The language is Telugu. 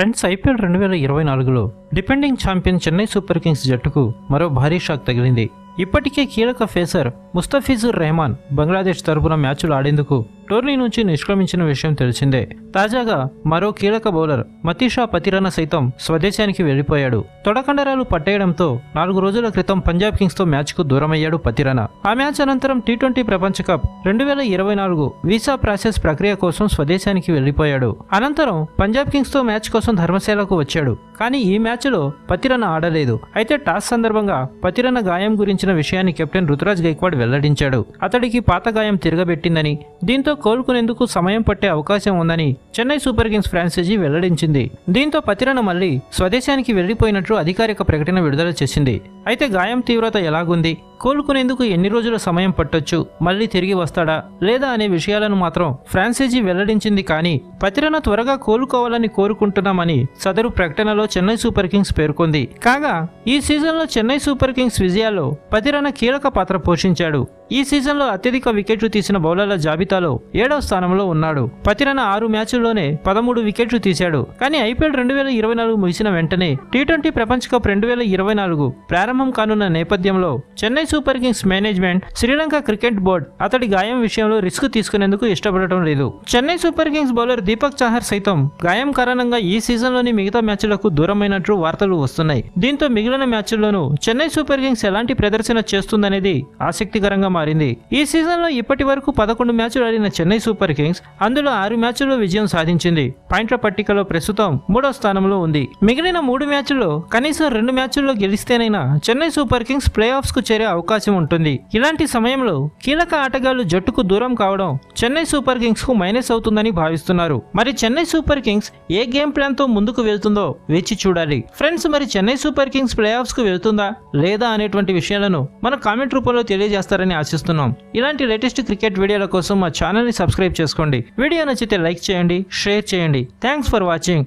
ఫ్రెండ్స్ ఐపీఎల్ రెండు వేల ఇరవై నాలుగులో defending champion Chennai super kings జట్టుకు మరో భారీ షాక్ తగిలింది. ఇప్పటికే కీలక ఫేసర్ ముస్తఫిజుర్ రెహమాన్ బంగ్లాదేశ్ తరపున మ్యాచ్లు ఆడేందుకు టోర్నీ నుంచి నిష్క్రమించిన విషయం తెలిసిందే. తాజాగా మరో కీలక బౌలర్ మతీషా పతిరన సైతం స్వదేశానికి వెళ్ళిపోయాడు తొడకండరాలు పట్టేయడంతో నాలుగు రోజుల క్రితం పంజాబ్ కింగ్స్తో మ్యాచ్కు దూరమయ్యాడు పతిరన ఆ మ్యాచ్ అనంతరం టీ ట్వంటీ ప్రపంచ కప్ రెండు వేల ఇరవై నాలుగు వీసా ప్రాసెస్ ప్రక్రియ కోసం స్వదేశానికి వెళ్ళిపోయాడు అనంతరం పంజాబ్ కింగ్స్తో మ్యాచ్ కోసం ధర్మశాలకు వచ్చాడు. కానీ ఈ మ్యాచ్లో పతిరన ఆడలేదు. అయితే టాస్ సందర్భంగా పతిరన గాయం గురించిన విషయాన్ని కెప్టెన్ రుతురాజ్ గైక్వాడ్ వెల్లడించాడు. అతడికి పాత గాయం తిరగబెట్టిందని దీంతో కోలుకునేందుకు సమయం పట్టే అవకాశం ఉందని చెన్నై సూపర్ కింగ్స్ ఫ్రాంచైజీ వెల్లడించింది. దీంతో పతిరన మళ్ళీ స్వదేశానికి వెళ్ళిపోయినట్లు అధికారిక ప్రకటన విడుదల చేసింది. అయితే గాయం తీవ్రత ఎలాగుంది? కోలుకునేందుకు ఎన్ని రోజుల సమయం పట్టొచ్చు? మళ్ళీ తిరిగి వస్తాడా? లేదా అనే విషయాలను మాత్రం ఫ్రాన్సైజీ వెల్లడించింది కానీ పతిరన త్వరగా కోలుకోవాలని కోరుకుంటున్నామని సదరు ప్రకటనలో చెన్నై సూపర్ కింగ్స్ పేర్కొంది. కాగా ఈ సీజన్లో చెన్నై సూపర్ కింగ్స్ విజయాల్లో పతిరన కీలక పాత్ర పోషించాడు. ఈ సీజన్లో అత్యధిక వికెట్లు తీసిన బౌలర్ల జాబితాలో ఏడవ స్థానంలో ఉన్నాడు. పతిరన ఆరు మ్యాచ్ల్లోనే పదమూడు వికెట్లు తీశాడు. కానీ ఐపీఎల్ రెండు వేల ఇరవై నాలుగు ముగిసిన వెంటనే టీ ట్వంటీ ప్రపంచ కప్ రెండు వేల ఇరవై నాలుగు ప్రారంభ కానున్న నేపథ్యంలో Chennai super kings management Sri Lanka cricket board అతడి గాయం విషయంలో రిస్క్ తీసుకునేందుకు ఇష్టపడటం లేదు. Chennai super kings bowler Deepak Chahar సైతం గాయం కారణంగా ఈ సీజన్లోని మిగతా మ్యాచ్లకు దూరమైనట్లు వార్తలు వస్తున్నాయి. దీంతో మిగిలిన మ్యాచ్ల్లోనూ చెన్నై సూపర్ కింగ్స్ ఎలాంటి ప్రదర్శన చేస్తుందనేది ఆసక్తికరంగా మారింది. ఈ సీజన్లో ఇప్పటి వరకు పదకొండు మ్యాచ్లు ఆడిన చెన్నై సూపర్ కింగ్స్ అందులో ఆరు మ్యాచ్ల్లో విజయం సాధించింది. పాయింట్ల పట్టికలో ప్రస్తుతం మూడో స్థానంలో ఉంది. మిగిలిన మూడు మ్యాచ్ల్లో కనీసం రెండు మ్యాచ్ల్లో గెలిస్తేనైనా చెన్నై సూపర్ కింగ్స్ ప్లే ఆఫ్స్కు చేరే అవకాశం ఉంటుంది. ఇలాంటి సమయంలో కీలక ఆటగాళ్ళు జట్టుకు దూరం కావడం చెన్నై సూపర్ కింగ్స్కు మైనస్ అవుతుందని భావిస్తున్నారు. మరి చెన్నై సూపర్ కింగ్స్ ఏ గేమ్ ప్లాన్తో ముందుకు వెళ్తుందో వేచి చూడాలి. ఫ్రెండ్స్ మరి చెన్నై సూపర్ కింగ్స్ ప్లే ఆఫ్స్కు వెళ్తుందా లేదా అనేటువంటి విషయాలను మన కామెంట్ రూపంలో తెలియజేస్తారని ఆశిస్తున్నాం. ఇలాంటి లేటెస్ట్ క్రికెట్ వీడియోల కోసం మా ఛానల్ని సబ్స్క్రైబ్ చేసుకోండి. వీడియో నచ్చితే లైక్ చేయండి షేర్ చేయండి. Thanks for watching.